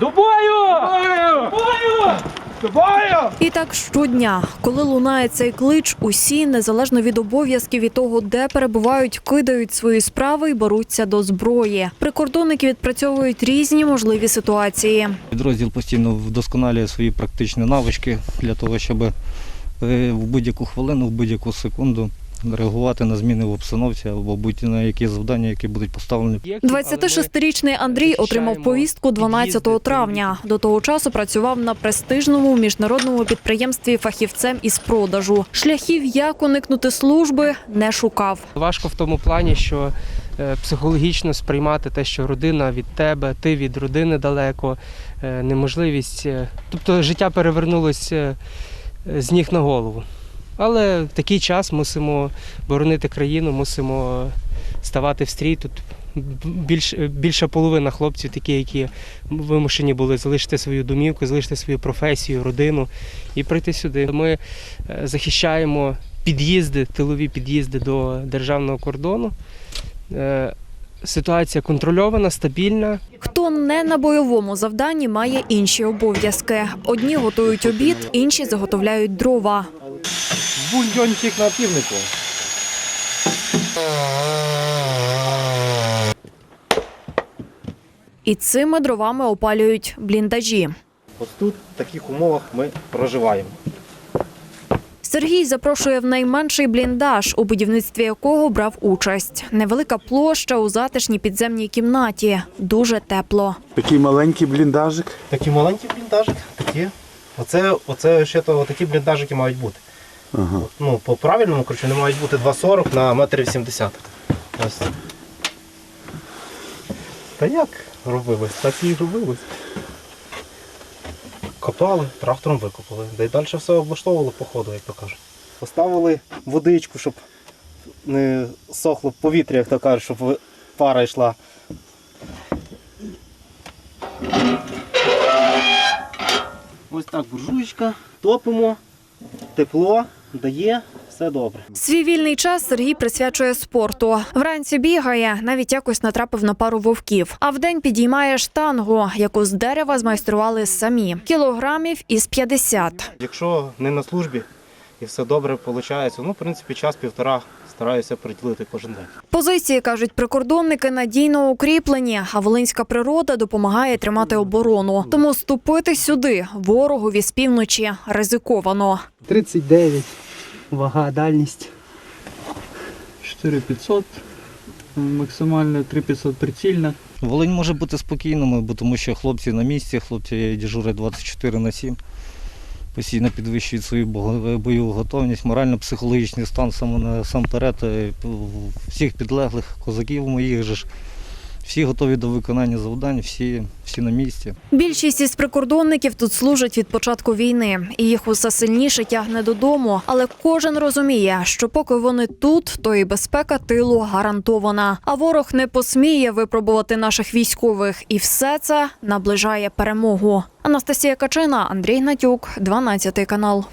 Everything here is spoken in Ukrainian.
До бою! До бою! До бою! І так щодня, коли лунає цей клич, усі, незалежно від обов'язків і того, де перебувають, кидають свої справи і беруться до зброї. Прикордонники відпрацьовують різні можливі ситуації. Підрозділ постійно вдосконалює свої практичні навички для того, щоб е, в будь-яку хвилину, в будь-яку секунду реагувати на зміни в обстановці або будь-на які завдання, які будуть поставлені. 26-річний Андрій отримав повістку 12 травня. До того часу працював на престижному міжнародному підприємстві фахівцем із продажу. Шляхів, як уникнути служби, не шукав. Важко в тому плані, що е, психологічно сприймати те, що родина від тебе, ти від родини далеко, е, неможливість. е, Тобто життя перевернулось е, з ніг на голову. Але в такий час мусимо боронити країну, мусимо ставати в стрій. Тут більш, більша половина хлопців, такі, які вимушені були залишити свою домівку, залишити свою професію, родину і прийти сюди. Ми е, захищаємо під'їзди, тилові під'їзди до державного кордону. Е, Ситуація контрольована, стабільна. Хто не на бойовому завданні, має інші обов'язки. Одні готують обід, інші заготовляють дрова. Бульйончик на півнику. І цими дровами опалюють бліндажі. Ось тут в таких умовах ми проживаємо. Сергій запрошує в найменший бліндаж, у будівництві якого брав участь. Невелика площа у затишній підземній кімнаті. Дуже тепло. Такий маленький бліндажик. Такий маленький бліндажик, такі. Оце, оце ще то такі бліндажики мають бути. Ага. Ну, по правильному, коротше, вони мають бути 2,40 на 1,80 м. Ось. Та як робилось? Так і робилось. Копали, трактором викопали. Да й далі все облаштовували по ходу, як то кажуть. Поставили водичку, щоб не сохло повітря, як то кажуть, щоб пара йшла. Ось так буржуєчка, топимо, тепло дає, все добре. Свій вільний час Сергій присвячує спорту. Вранці бігає, навіть якось натрапив на пару вовків. А вдень підіймає штангу, яку з дерева змайстрували самі. Кілограмів із 50. Якщо не на службі і все добре виходить, ну, в принципі, час-півтора стараюся приділити кожен день. Позиції, кажуть прикордонники, надійно укріплені, а волинська природа допомагає тримати оборону. Тому ступити сюди ворогові з півночі ризиковано. 39, вага, дальність. 4500, максимально 3500 прицільна. Волинь може бути спокійними, бо тому що хлопці на місці, хлопці дежурять 24 на 7. Постійно підвищують свою бойову готовність, морально-психологічний стан саме насамперед е, всіх підлеглих козаків моїх же ж. Всі готові до виконання завдань, всі, всі на місці. Більшість із прикордонників тут служать від початку війни, і їх усе сильніше тягне додому. Але кожен розуміє, що поки вони тут, то і безпека тилу гарантована. А ворог не посміє випробувати наших військових, і все це наближає перемогу. Анастасія Качина, Андрій Гнатюк, 12 канал.